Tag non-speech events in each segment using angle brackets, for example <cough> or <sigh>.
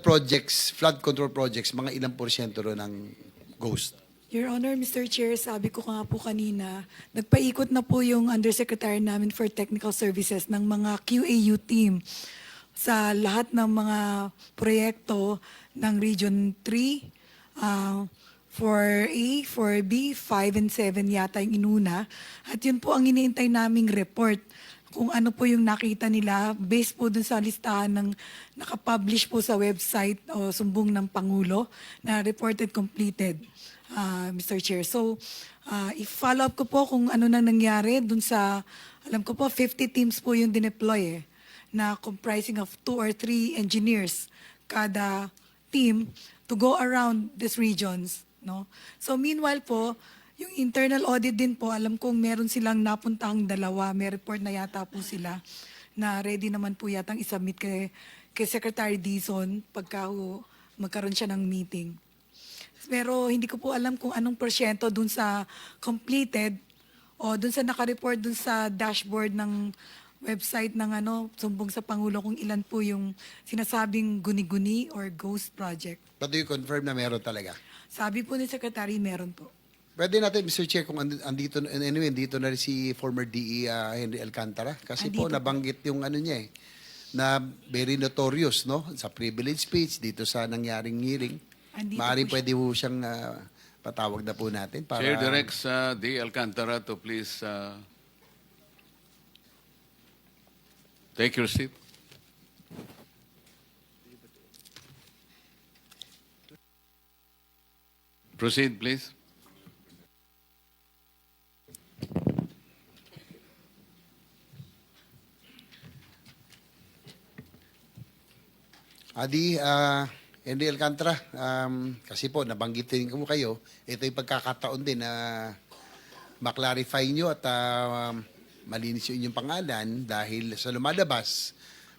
projects, flood control projects, mga ilang porsyento ro ng ghost? Your Honor, Mr. Chair, sabi ko nga po kanina, nagpaikot na po yung Undersecretary namin for Technical Services ng mga QAU team sa lahat ng mga proyekto ng Region 3, ah, 4A, 4B, 5 and 7 yata yung inuna. At yun po ang iniintay naming report kung ano po yung nakita nila based po dun sa listahan ng nakapublish po sa website o sumbong ng Pangulo na reported completed, uh, Mr. Chair. So, uh, i-follow up ko po kung ano nang nangyari dun sa, alam ko po, 50 teams po yung dineploy eh, na comprising of two or three engineers kada team to go around these regions. No? So meanwhile po, yung internal audit din po, alam kong meron silang napuntang dalawa. May report na yata po sila na ready naman po yatang isubmit kay, kay Secretary Dizon pagka ho magkaroon siya ng meeting. Pero hindi ko po alam kung anong porsyento dun sa completed o dun sa nakareport dun sa dashboard ng website ng ano, sumbong sa Pangulo kung ilan po yung sinasabing guni-guni or ghost project. But do you confirm na meron talaga? Sabi po ni Secretary, meron po. Pwede natin, Mr. Chair, kung and- andito, anyway, andito na rin si former DE uh, Henry Alcantara. Kasi po, Andito po. nabanggit yung ano niya eh, na very notorious, no? Sa privilege speech, dito sa nangyaring hearing. Andito Maaaring po siya. pwede po siyang ah, patawag na po natin para... Chair directs uh, D. Alcantara to please uh, take your seat. Proceed, please. Adi, ah, Henry Alcantara, um, kasi po, nabanggitin ko kayo, ito yung pagkakataon din na maklarify nyo at ah, malinis yung inyong pangalan dahil sa lumalabas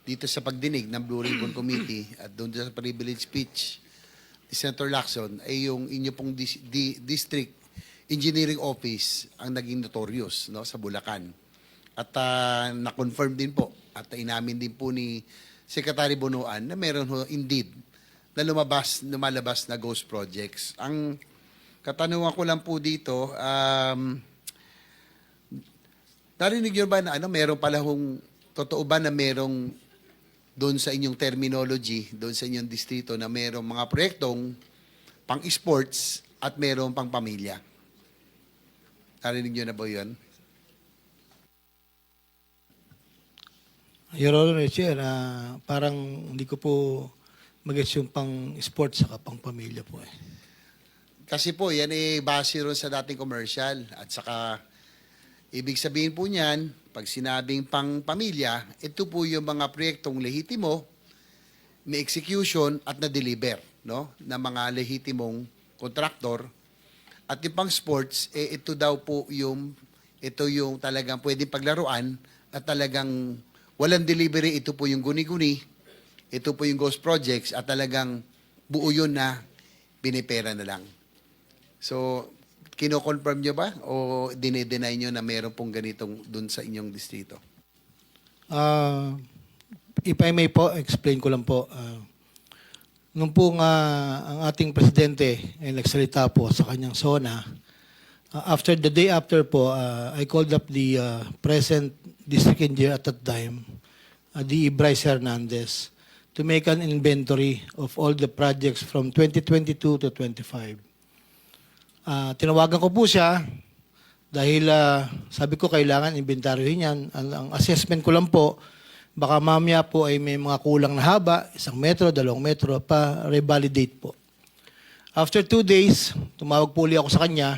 dito sa pagdinig ng Blue Ribbon Committee <clears throat> at doon sa privilege speech ni Senator Lacson ay yung inyo pong dis- di- district engineering office ang naging notorious no, sa Bulacan. At ah, na-confirm din po at inamin din po ni Secretary Bonoan na meron ho indeed na lumabas, lumalabas na ghost projects. Ang katanungan ko lang po dito, um, narinig nyo ba na ano, meron pala hong, totoo ba na merong doon sa inyong terminology, doon sa inyong distrito na merong mga proyektong pang-sports at merong pang-pamilya? Narinig nyo na ba yun? Your Honor, Chair, ah, parang hindi ko po mag-gets yung pang sports saka pang pamilya po eh. Kasi po, yan eh base ron sa dating commercial. At saka, ibig sabihin po niyan, pag sinabing pang pamilya, ito po yung mga proyektong lehitimo, may execution at na-deliver, no? Na mga lehitimong kontraktor. At yung pang sports, eh, ito daw po yung, ito yung talagang pwedeng paglaruan at talagang walang delivery, ito po yung guni-guni, ito po yung ghost projects at talagang buo yun na pinipera na lang. So, kino-confirm nyo ba o dinedeny nyo na meron pong ganitong dun sa inyong distrito? Ah, if I may po, explain ko lang po. ah, nung po nga ang ating presidente ay nagsalita po sa kanyang SONA, ah, after the day after po, ah, I called up the ah, present district engineer at that time, uh, the Bryce Hernandez, to make an inventory of all the projects from 2022 to 25. Ah, tinawagan ko po siya dahil ah, sabi ko kailangan inventaryohin yan. Ang, ang assessment ko lang po, baka mamaya po ay may mga kulang na haba, isang metro, dalawang metro, pa revalidate po. After two days, tumawag po ulit ako sa kanya.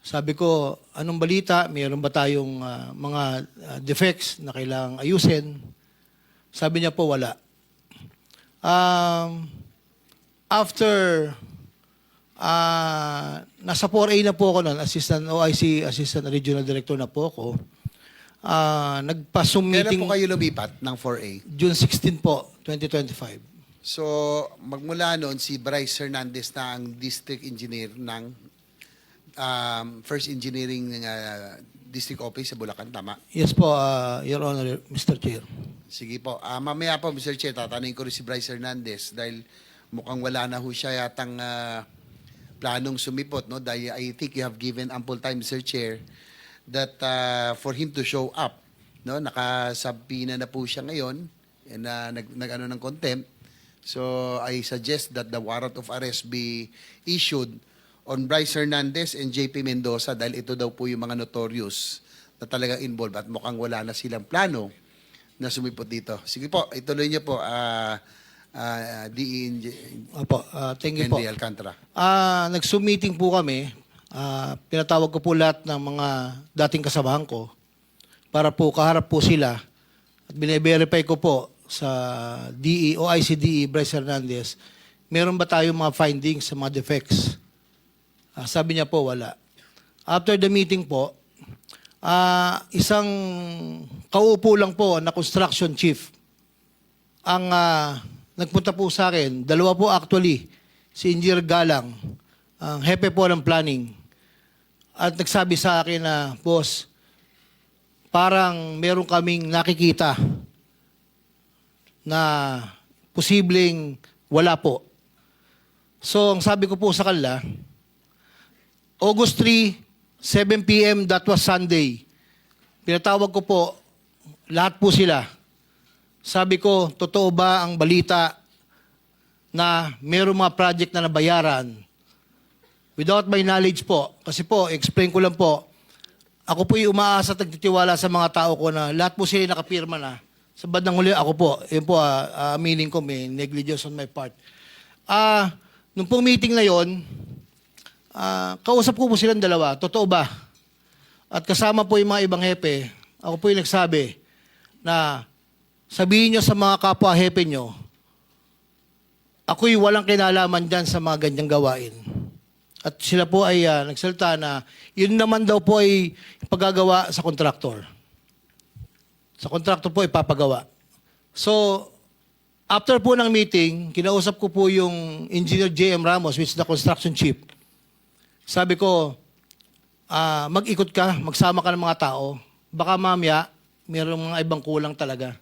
Sabi ko, anong balita? Mayroon ba tayong ah, mga ah, defects na kailangang ayusin? Sabi niya po, wala. Um, after Ah, nasa 4A na po ako noon, Assistant OIC, Assistant Regional Director na po ako. Ah, nagpa-Zoom Kailan po kayo lumipat ng 4A? June 16 po, 2025. So, magmula noon, si Bryce Hernandez na ang district engineer ng um, First Engineering uh, District Office sa Bulacan, tama? Yes po, ah, Your Honor, Mr. Chair. Sige po. Ah, mamaya po, Mr. Chair, tatanungin ko rin si Bryce Hernandez dahil mukhang wala na ho siya yatang ah, planong sumipot. No? Dahil I think you have given ample time, Mr. Chair, that ah, for him to show up. No? Nakasabpina na po siya ngayon and ah, nag, nag ano ng contempt. So I suggest that the warrant of arrest be issued on Bryce Hernandez and JP Mendoza dahil ito daw po yung mga notorious na talagang involved at mukhang wala na silang plano na sumipot dito. Sige po, ituloy niyo po, ah ah, DE Opo, ah, thank you po. Henry Alcantara. Ah, nag-Zoom meeting po kami. Ah, pinatawag ko po lahat ng mga dating kasamahan ko para po kaharap po sila at bine-verify ko po sa DE o ICDE Bryce Hernandez, meron ba tayong mga findings sa mga defects? Ah, sabi niya po, wala. After the meeting po, ah, isang kaupo lang po na construction chief ang ah, nagpunta po sa akin, dalawa po actually, si Engineer Galang, ang hepe po ng planning. At nagsabi sa akin na, boss, parang meron kaming nakikita na posibleng wala po. So, ang sabi ko po sa kanila, August 3, 7 p.m., that was Sunday. Pinatawag ko po, lahat po sila. Sabi ko, totoo ba ang balita na mayroong mga project na nabayaran? Without my knowledge po, kasi po, explain ko lang po, ako po yung umaasa at nagtitiwala sa mga tao ko na lahat po sila nakapirma na. Sa bandang huli, ako po, yun po, ah, aminin ko, may negligence on my part. Ah, nung pong meeting na yon, ah, kausap ko po silang dalawa, totoo ba? At kasama po yung mga ibang hepe, ako po yung nagsabi na sabihin nyo sa mga kapwa hepe nyo, ako'y walang kinalaman dyan sa mga ganyang gawain. At sila po ay ah, nagsalita na yun naman daw po ay pagagawa sa kontraktor. Sa kontraktor po ipapagawa. So, after po ng meeting, kinausap ko po yung Engineer J.M. Ramos, which is the construction chief. Sabi ko, ah, mag-ikot ka, magsama ka ng mga tao. Baka mamaya, mayroong mga ibang kulang talaga.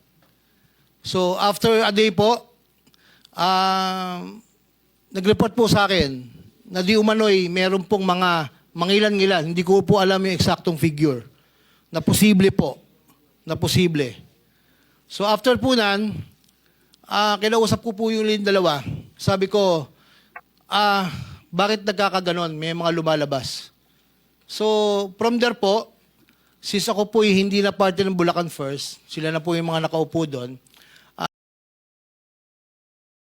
So, after a day po, ah, nag-report po sa akin na di umano'y meron pong mga mangilan-ngilan. Hindi ko po alam yung eksaktong figure. Na posible po. Na posible. So after po nan, ah kinausap ko po yung dalawa. Sabi ko, ah, bakit nagkakaganon? May mga lumalabas. So from there po, since ako po hindi na parte ng Bulacan First, sila na po yung mga nakaupo doon,